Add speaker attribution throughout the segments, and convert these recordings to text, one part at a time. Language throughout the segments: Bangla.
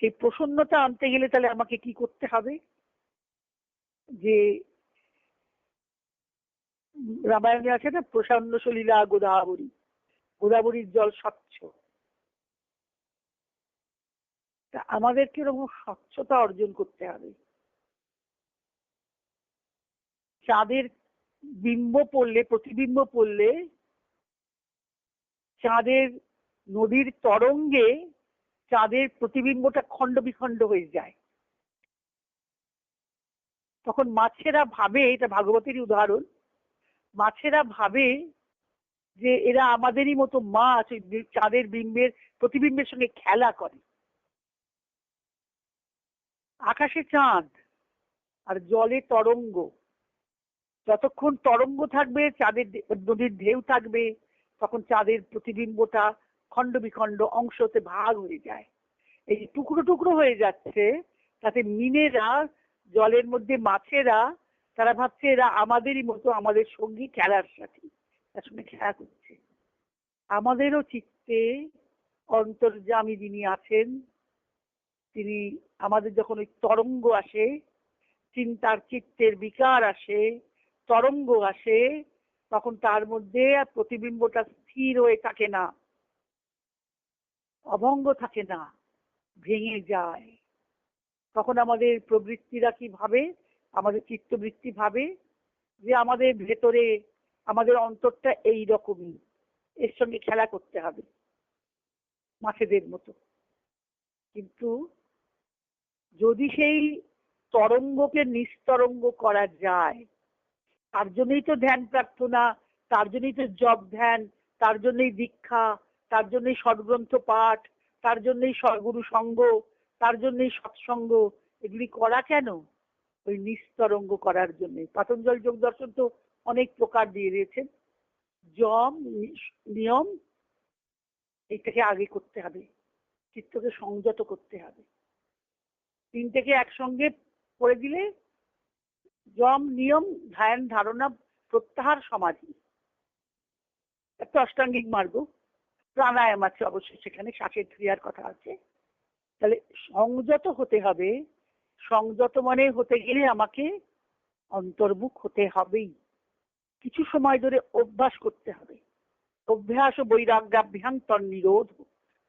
Speaker 1: সেই প্রসন্নতা আনতে গেলে তাহলে আমাকে কি করতে হবে? যে রামায়ণে আছে না, প্রসন্ন সলীলা গোদাবরী। গোদাবরীর জল স্বচ্ছ। তা আমাদেরকে এরকম স্বচ্ছতা অর্জন করতে হবে? চাঁদের বিম্ব পড়লে, প্রতিবিম্ব পড়লে, চাঁদের নদীর তরঙ্গে চাঁদের প্রতিবিম্বটা খণ্ড বিখণ্ড হয়ে যায়। তখন মাছেরা ভাবে, এটা ভাগবতেরই উদাহরণ, মাছেরা ভাবে যে এরা আমাদেরই মতো মাছ চাঁদের বিম্বের প্রতিবিম্বের সঙ্গে খেলা করে। আকাশে চাঁদ আর জলে তরঙ্গ, যতক্ষণ তরঙ্গ থাকবে, চাঁদের নদীর ঢেউ থাকবে, তখন চাঁদের প্রতিবিম্বটা খণ্ড বিখণ্ড অংশতে ভাগ হয়ে যায়। এই টুকরো টুকরো হয়ে যাচ্ছে, তাতে মিনেরা, জলের মধ্যে মাছেরা, তারা ভাবছে এরা আমাদেরই মতো আমাদের সঙ্গী খেলার সাথে। তার সঙ্গে খেলা করছে। আমাদেরও চিত্তে অন্তর্জামী যিনি আছেন, তিনি আমাদের যখন ওই তরঙ্গ আসে চিন্তার চিত্তের বিকার আসে, তরঙ্গ আসে, তখন তার মধ্যে প্রতিবিম্বটা স্থির হয়ে থাকে না। অভঙ্গ থাকে না, ভেঙে যায়। তখন আমাদের প্রবৃত্তিরা কি ভাবে? আমাদের চিত্তবৃত্তি ভাবে যে আমাদের ভেতরে, আমাদের অন্তরটা এই রকমই। এর সঙ্গে খেলা করতে হবে মাছেদের মতো। কিন্তু যদি সেই তরঙ্গকে নিস্তরঙ্গ করা যায়, তার জন্যই তো ধ্যান প্রার্থনা, তার জন্যই তো জব ধ্যান, তার জন্যই দীক্ষা তার জন্যই সদ্গ্রন্থ পাঠ, তার জন্যই সরগুরু সঙ্গ, তার জন্যই সৎসঙ্গ। এগুলি করা কেন? ওই নিস্তরঙ্গ করার জন্য। পাতঞ্জল যোগ দর্শন তো অনেক প্রকার দিয়ে দিয়েছেন। জম নিয়ম এইটাকে আগে করতে হবে। চিত্তকে সংযত করতে হবে। তিনটেকে একসঙ্গে করে দিলে জম নিয়ম, ধ্যান, ধারণা, প্রত্যাহার, সমাধি। একটা অষ্টাঙ্গিক মার্গ। প্রাণায়াম আছে অবশ্যই, সেখানে শ্বাসের ক্রিয়ার কথা আছে। তাহলে সংযত হতে হবে। সংযত মানে হতে গেলে আমাকে অন্তর্মুখ হতে হবেই। কিছু সময় ধরে অভ্যাস করতে হবে। অভ্যাস ও বৈরাগ্যাভ্যান্তর নিরোধ।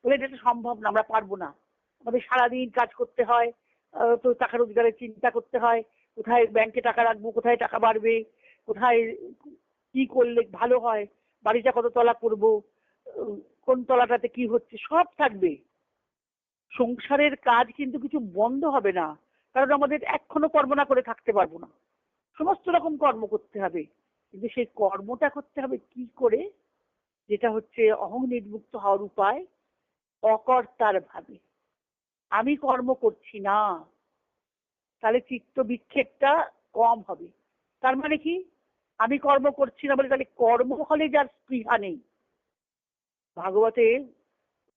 Speaker 1: বলে এটা সম্ভব না, আমরা পারব না। আমাদের সারাদিন কাজ করতে হয় তো টাকা রোজগারের চিন্তা করতে হয়। কোথায় ব্যাংকে টাকা রাখব, কোথায় টাকা বাড়বে, কোথায় কি করলে ভালো হয়, বাড়িটা কত তলা করব কোন তলাটাতে কি হচ্ছে, সব থাকবে। সংসারের কাজ কিন্তু কিছু বন্ধ হবে না, কারণ আমাদের এখনও কর্ম না করে থাকতে পারব না। সমস্ত রকম কর্ম করতে হবে, কিন্তু সেই কর্মটা করতে হবে কি করে? যেটা হচ্ছে অহং নির্মুক্ত হওয়ার উপায়, অকর্তার ভাবে। আমি কর্ম করছি না, তাহলে চিত্ত বিক্ষেপটা কম হবে। তার মানে কি? আমি কর্ম করছি না বলে তাহলে কর্ম হলে যার স্পৃহা নেই। ভাগবতে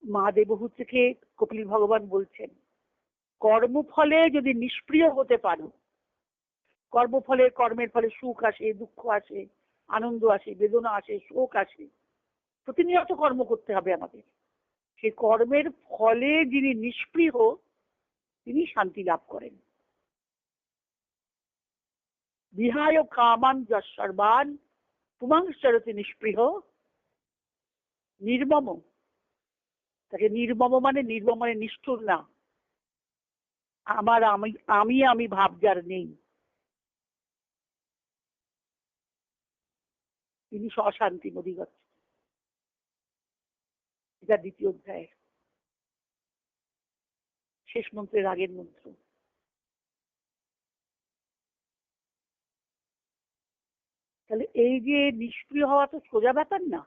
Speaker 1: মা দেবহু থেকে কপিল ভগবান বলছেন, কর্মফলে যদি নিষ্প্রিয় হতে পারো, কর্মফলে, কর্মের ফলে সুখ আসে, দুঃখ আসে, আনন্দ আসে, বেদনা আসে, শোক আসে, প্রতিনিয়ত কর্ম করতে হবে আমাদের। সেই কর্মের ফলে যিনি নিষ্প্রিয়, তিনি শান্তি লাভ করেন। বিহায় কামান যর্বান পুমাংশরতি নিষ্পৃহ নির্মম তাকে নির্মম মানে নির্মম মানে নিষ্ঠুর না। আমার আমি আমি আমি ভাব যার নেই। তিনি স্বশান্তি অধিগত এটা দ্বিতীয় অধ্যায়। শেষ মন্ত্রের আগের মন্ত্র। তাহলে এই যে নিষ্ক্রিয় হওয়া তো সোজা ব্যাপার না।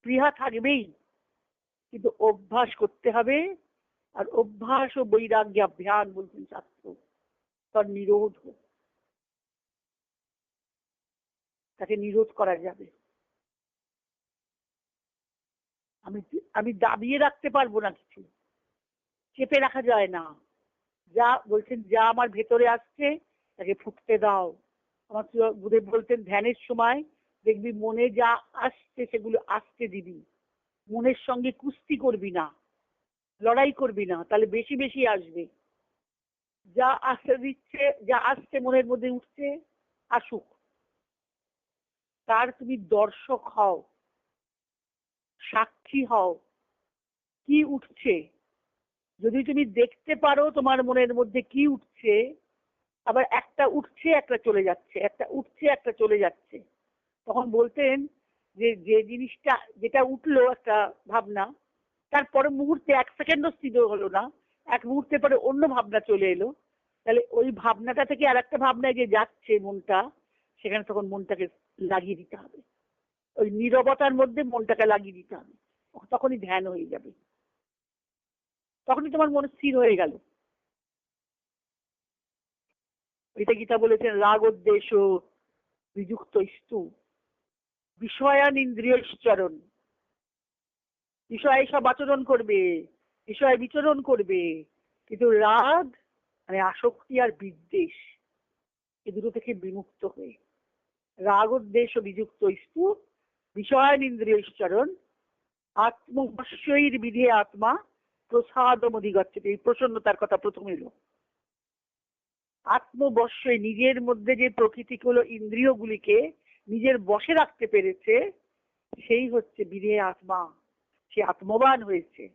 Speaker 1: স্পৃহা থাকবেই, কিন্তু অভ্যাস করতে হবে। আর অভ্যাস ও বৈরাগ্যাভ্যান বলছেন শাস্ত্র তার নিরোধ তাকে নিরোধ করা যাবে। আমি আমি দাবিয়ে রাখতে পারব না কিছু। চেপে রাখা যায় না। যা বলছেন, যা আমার ভেতরে আসছে, তাকে ফুটতে দাও। আমার বলতেন, ধ্যানের সময় দেখবি মনে যা আসছে সেগুলো আসতে দিবি। মনের সঙ্গে কুস্তি করবি না, লড়াই করবি না, তাহলে বেশি বেশি আসবে। যা আসতে দিচ্ছে, যা আসছে মনের মধ্যে উঠছে, আসুক। তার তুমি দর্শক হও, সাক্ষী হও, কি উঠছে? যদি তুমি দেখতে পারো তোমার মনের মধ্যে কি উঠছে, আবার একটা উঠছে, একটা চলে যাচ্ছে, একটা উঠছে, একটা চলে যাচ্ছে। তখন বলতেন যে যে জিনিসটা, যেটা উঠল একটা ভাবনা তারপরে মুহূর্তে এক সেকেন্ডও স্থির হলো না, এক মুহূর্তে পরে অন্য ভাবনা চলে এলো। তাহলে ওই ভাবনাটা থেকে আর একটা ভাবনায় যে যাচ্ছে মনটা, সেখানে তখন মনটাকে লাগিয়ে দিতে হবে। ওই নীরবতার মধ্যে মনটাকে লাগিয়ে দিতে হবে। তখনই ধ্যান হয়ে যাবে। তখনই তোমার মন স্থির হয়ে গেল। এটা গীতা বলেছেন রাগ উদ্দেশ্য বিযুক্ত স্তু বিষয়ান ইন্দ্রিয় ইন্দ্রিয়শ্চরণ বিষয় সব আচরণ করবে, বিষয় বিচরণ করবে। কিন্তু রাগ মানে আসক্তি আর বিদ্বেষ, এ দুটো থেকে বিমুক্ত হয়ে। রাগ উদ্দেশ্য বিযুক্ত স্তু বিষয়ান ইন্দ্রিয় ইন্দ্রিয়শ্চরণ আত্মবশ্যইর বিধে আত্মা প্রসাদম অধিগচ্ছতে। এই প্রসন্নতার কথা প্রথম এলো। আত্মবশ্যই নিজের মধ্যে যে প্রকৃতিগুলো ইন্দ্রিয়গুলিকে নিজের বশে রাখতে পেরেছে, সেই হচ্ছে বিধে আত্মা। সে আত্মবান হয়েছে।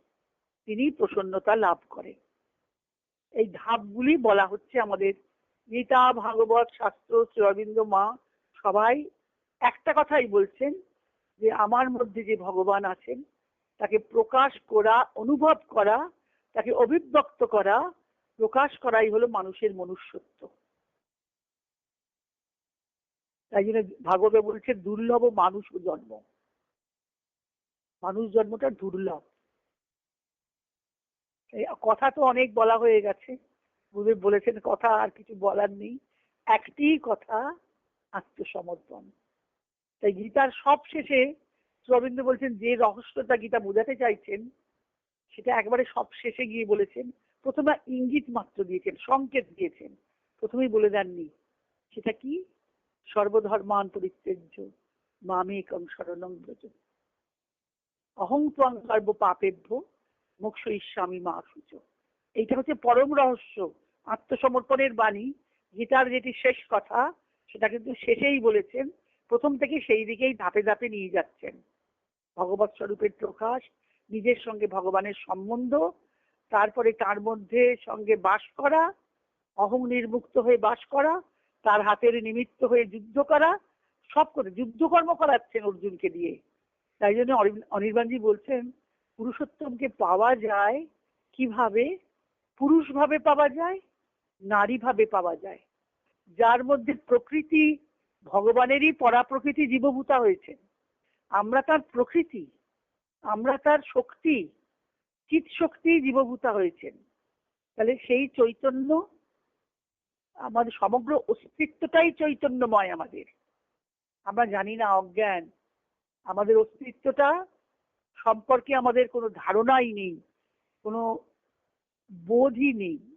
Speaker 1: তিনি প্রসন্নতা লাভ করেন। এই ধাপগুলি বলা হচ্ছে আমাদের গীতা, ভাগবত, শাস্ত্র শ্রী অরবিন্দ মা সবাই একটা কথাই বলছেন যে, আমার মধ্যে যে ভগবান আছেন, তাকে প্রকাশ করা, অনুভব করা, তাকে অভিব্যক্ত করা, প্রকাশ করাই হলো মানুষের মনুষ্যত্ব। তাই জন্য ভাগবত বলছে, দুর্লভ মানুষ জন্ম। মানুষ জন্মটা দুর্লভ। কথা তো অনেক বলা হয়ে গেছে। গুরুদেব বলেছেন, কথা আর কিছু বলার নেই। একটি কথা আত্মসমর্পণ। তাই গীতার সব শেষে রবীন্দ্র বলছেন, যে রহস্যটা গীতা বোঝাতে চাইছেন, সেটা একবারে সব শেষে গিয়ে বলেছেন। প্রথমে ইঙ্গিত মাত্র দিয়েছেন, সংকেত দিয়েছেন। প্রথমেই বলে দেননি। সেটা কি? সর্বধর্মান পরিত্যাজ্য, মামেকং শরণং ব্রজ। অহং ত্বং সর্ব পাপেভ্য, মোক্ষ ইস্বামী মা সূচ। এইটা হচ্ছে পরম রহস্য, আত্মসমর্পণের বাণী, গীতার যেটি শেষ কথা, সেটা কিন্তু শেষেই বলেছেন, প্রথম থেকে সেই দিকেই ধাপে ধাপে নিয়ে যাচ্ছেন। ভগবত স্বরূপের প্রকাশ, নিজের সঙ্গে ভগবানের সম্বন্ধ, তারপরে তার মধ্যে সঙ্গে বাস করা, অহং নির্মুক্ত হয়ে বাস করা তার হাতের নিমিত্ত হয়ে যুদ্ধ করা, সব করে, যুদ্ধকর্ম করাচ্ছেন অর্জুনকে দিয়ে। তাই জন্য অনির্বাণজি বলছেন, পুরুষোত্তমকে পাওয়া যায় কীভাবে? পুরুষ ভাবে পাওয়া যায় নারী ভাবে পাওয়া যায়। যার মধ্যে প্রকৃতি, ভগবানেরই পরা প্রকৃতি জীবভূতা হয়েছে আমরা তার প্রকৃতি, আমরা তার শক্তি চিৎ শক্তি জীবভূতা হয়েছেন। তাহলে সেই চৈতন্য আমাদের সমগ্র অস্তিত্বটাই চৈতন্যময় আমাদের। আমরা জানি না অজ্ঞান। আমাদের অস্তিত্বটা সম্পর্কে আমাদের কোনো ধারণাই নেই, কোনো বোধই নেই।